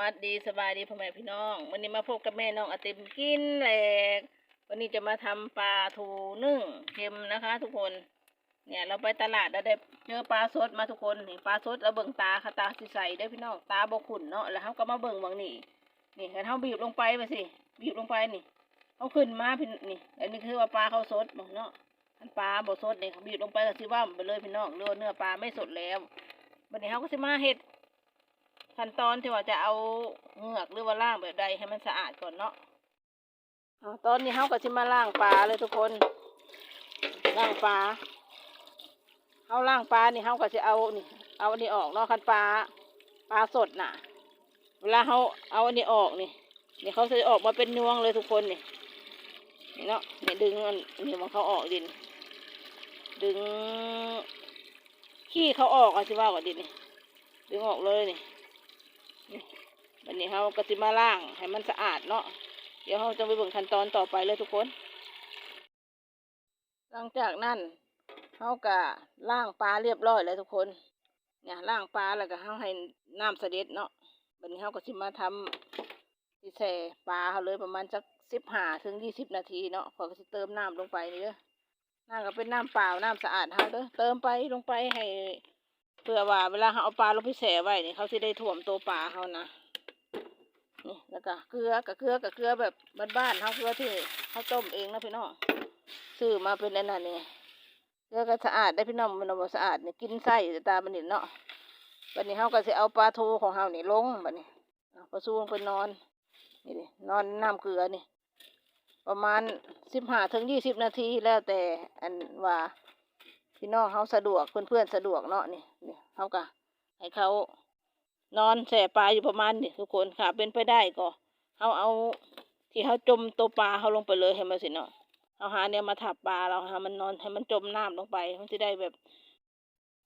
สวัสดีสบายดีพ่อแม่พี่น้อง วันนี้มาพบกับแม่น้องอติมกินแหลก วันนี้จะมาทำปลาทูนึ่งเค็มนะคะ ทุกคน เนี่ยเราไปตลาดเราได้เจอปลาสดมาทุกคนนี่ปลาสดเราเบิ่งตาค่ะตาสิใสได้พี่น้องตาบกขุ่นเนาะแล้วเขาก็มาเบิ่งบางนี่นี่เห็นเขาบีบลงไปไปสิบีบลงไปนี่เขาขึ้นมาพี่นี่อันนี้คือว่าปลาเขาสดบ่เนาะอันปลาบ่สดนี่เขาบีบลงไปก็สิว่าไปเลยพี่น้องเนื้อเนื้อปลาไม่สดแล้ววันนี้เขาก็สิมาเฮ็ด ขั้นตอนที่ว่าจะเอาเหงือกหรือว่าล่างแบบใดให้มันสะอาดก่อนเนาะตอนนี้เขาก็สิมาล่างปลาเลยทุกคนล่างปลาเขาล่างปลานี่เขาก็จะเอานี่เอาอันนี้ออกเนาะคันปลาปลาสดน่ะ เวลาเขาเอาอันนี้ออกนี่นี่เขาจะออกมาเป็นยวงเลยทุกคนนี่นี่เนาะนี่ดึงอันนี่มันเขาออกดิน ดึงขี้เขาออกอะสิว่าก่อนดินนี่ดึงออกเลยนี่ วันนี้เราก็สิมาล่างให้มันสะอาดเนาะ เดี๋ยวเราจะไปเบิ่งขั้นตอนต่อไปเลยทุกคน หลังจากนั้นเราก็ล่างปลาเรียบร้อยเลยทุกคน เนี่ยล่างปลาแล้วก็เราให้น้ำเสด็จเนาะวันนี้เราก็สิมาทำที่แช่ปลาเขาเลยประมาณสักสิบห้าถึงยี่สิบนาทีเนาะพอก็สิเติมน้ำลงไปนี่เด้อน้ำก็เป็นน้ำเปล่าน้ำสะอาดเขาเด้อเติมไปลงไปให้ เพื่อว่าเวลาเขาเอาปลาลงไปแช่ไว้นี่เขาสิได้ถ่วมตัวปลาเขานะนี่แล้วก็เกลือกับเกลือกับเกลือแบบบ้านๆเขาเกลือที่เขาต้มเองนะพี่น้องซื้อมาเป็นอันนั้นนี่เกลือก็สะอาดได้พี่น้องมันบ่สะอาดนี่กินไส้แต่ตามันนี่เนาะวันนี้เขาก็จะเอาปลาทูของเขานี่ลงบัดนี้เอาปลาทูงไปนอนนี่ดินอนน้ำเกลือนี่ ประมาณสิบห้าถึงยี่สิบนาทีแล้วแต่อันว่า พี่น้องเขาสะดวกเพื่อนๆสะดวกเนาะนี่นี่เขาก็ให้เขานอนแส่ปลาอยู่ประมาณนี่ทุกคนค่ะ เป็นไปได้ก็เขาเอาที่เขาจมตัวปลาเขาลงไปเลยให้มันสิเนาะเอาหาเนี่ยมาถับปลาเราหามันนอนให้มันจมน้ำลงไป มันจะได้แบบ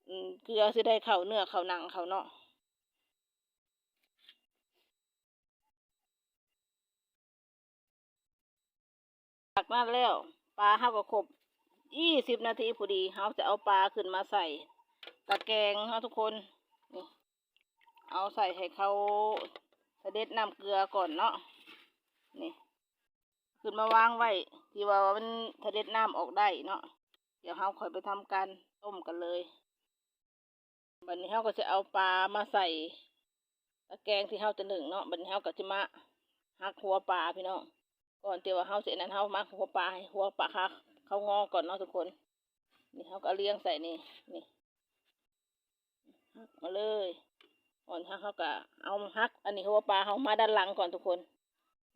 อืมเกลือจะได้เข้าเนื้อเข้าหนังเขาเนาะจากนั้นแล้ว ปลาเขาก็ครบ ยี่สิบนาทีพอดีเขาจะเอาปลาขึ้นมาใส่ตะแกรงเขาทุกคนนี่เอาใส่ให้เขาเสด็จน้ำเกลือก่อนเนาะนี่ขึ้นมาวางไว้ ที่ว่ามันเสด็จน้ำออกได้เนาะเดี๋ยวเราค่อยไปทำการต้มกันเลยบัดนี้เราก็จะเอาปลามาใส่ตะแกรงที่เราจะหนึ่งเนาะบัดนี้เราก็จะมาหักหัวปลาพี่น้องก่อนเดี๋ยวว่าเราเสร็จนั้นเรามาหัวปลาหัวปลาคัก เขางอก่อนเนาะทุกคน นี่เราก็เลี้ยงใส่นี่ นี่หักมาเลยก่อนฮักเขาก็เอาฮัก อันนี้หัวปลาเขามาด้านหลังก่อนทุกคน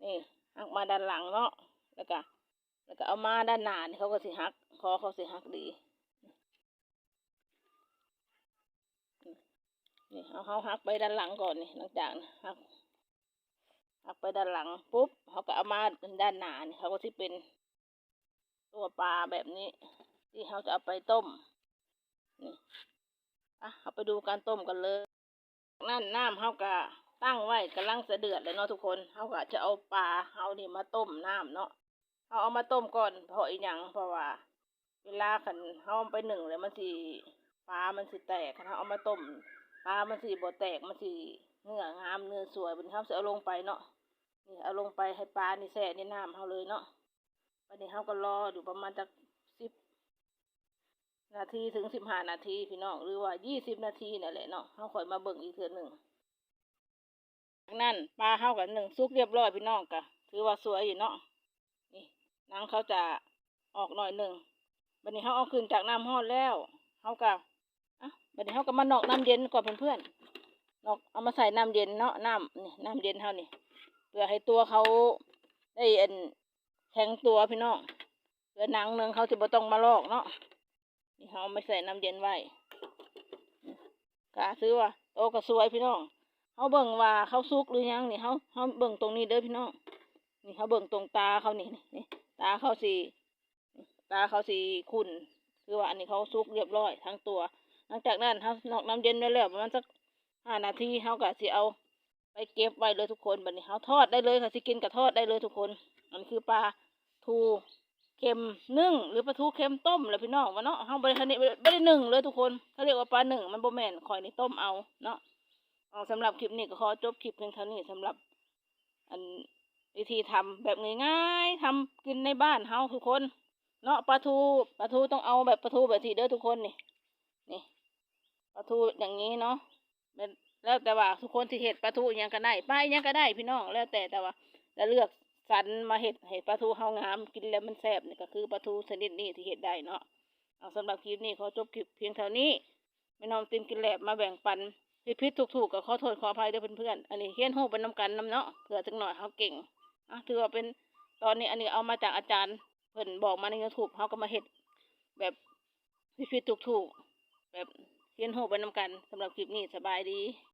นี่ฮักมาด้านหลังเนาะ แล้วก็แล้วก็เอามาด้านหน้านี่เขาก็สิฮัก คอเขาสิฮักดี นี่เอาเขาฮักไปด้านหลังก่อนนี่ หลังจากนะฮักฮักไปด้านหลังปุ๊บเขาก็เอามาด้านหน้านี่เขาก็ที่เป็น ตัวปลาแบบนี้ ที่เขาจะเอาไปต้มนี่อะเอาไปดูการต้มกันเลย นั่นน้ำเขาก็ตั้งไว้กำลังจะเดือดเลยเนาะทุกคนเขาก็จะเอาปลาเขานี่มาต้มน้ำเนาะเขาเอามาต้มก่อนเพราะอีหยังเพราะว่า เวลาขันเขาเอาไปหนึ่งแล้วมันสิปลา มันสิแตกนเขาเอามาต้มปลา มันสิบ่แตก มันสิเนื้องามเนื้อสวยเป็นเขาจะเอาลงไปเนาะนี่เอาลงไปให้ปลานี่แช่ในน้ำเขาเลยเนาะ วันนี้เขาก็รออยู่ประมาณจักสิบนาทีถึงสิบห้านาทีพี่น้องหรือว่ายี่สิบนาทีนั่นแหละเนาะเขาคอยมาเบิ่งอีกเทือหนึ่งจากนั้นปลาเข้ากันหนึ่งซุกเรียบร้อยพี่น้องกะถือว่าสวยอยู่เนาะนี่นังเขาจะออกหน่อยหนึ่งบัดนี้เขาเอาขึ้นจากน้ำห้อนแล้วเขากะอะบัดนี้เขาก็มานอกน้ำเย็นก่อนเพื่อนๆนอกเอามาใส่น้ำเย็นเนาะน้ำนี่น้ำเย็นเขานี่เพื่อให้ตัวเขาได้เอ็น แข็งตัวพี่น้องเพื่อหนังเนืองเขาจะบ่ต้องมาลอกเนาะนี่เขาไม่ใส่น้ำเย็นไว้กาซื้อว่าโตก็สวยพี่น้องเขาเบิ่งว่าเขาสุกหรือยังนี่เขาเขาเบิ่งตรงนี้เด้อพี่น้องนี่เขาเบิ่งตรงตาเขานี่นี่ตาเขาสีตาเขาสีขุ่นคือว่าอันนี้เขาสุกเรียบร้อยทั้งตัว หลังจากนั้นเขานอกน้ำเย็นได้แล้วประมาณสักห้านาทีเขาก็สิเอา ไปเก็บไว้เลยทุกคนบัดนี้เขาทอดได้เลยค่ะสิกินกับทอดได้เลยทุกคนอันคือปลาทูเค็มนึ่งหรือปลาทูเค็มต้มแหละพี่น้องวะเนาะเฮาบ่ได้ทันได้บ่ได้นึ่งเลยทุกคนเขาเรียกว่าปลาหนึ่งมันโบแมนข่อยนี่ต้มเอาเนาะเอาสำหรับคลิปนี้ก็ขอจบคลิปเพียงเท่านี้สำหรับ อันวิธีทำแบบง่ายๆทำกินในบ้านเฮาทุกคน เนาะปลาทูปลาทูต้องเอาแบบปลาทูแบบที่เด้อทุกคนนี่นี่ปลาทูอย่างนี้เนาะเป็น แล้วแต่ว่าทุกคนที่เห็ดปลาทูยังก็ได้ป้ายังก็ได้พี่น้องแล้วแต่แต่ว่าจะเลือกสรรมาเห็ดเห็ดปลาทูเฮางามกินแล้วมันแซ่บนี่ก็คือปลาทูชนิดนี้ที่เห็ดได้เนาะเอาสำหรับคลิปนี้ขอจบคลิปเพียงเท่านี้แม่น้องติมกินแหลบมาแบ่งปันผิดผิดถูกถูกๆก็ขอโทษขออภัยด้วยเพื่อนๆอันนี้เฮียนหูเป็นน้ำกันน้ำเนาะเผื่อจังหน่อยเขาเก่งอะถือว่าเป็นตอนนี้อันนี้เอามาจากอาจารย์เพิ่นบอกมาในยูทูบเขาก็มาเฮ็ดแบบผิดๆถูกๆแบบเรียนโหไปนำกันสำหรับคลิปนี้สบายดี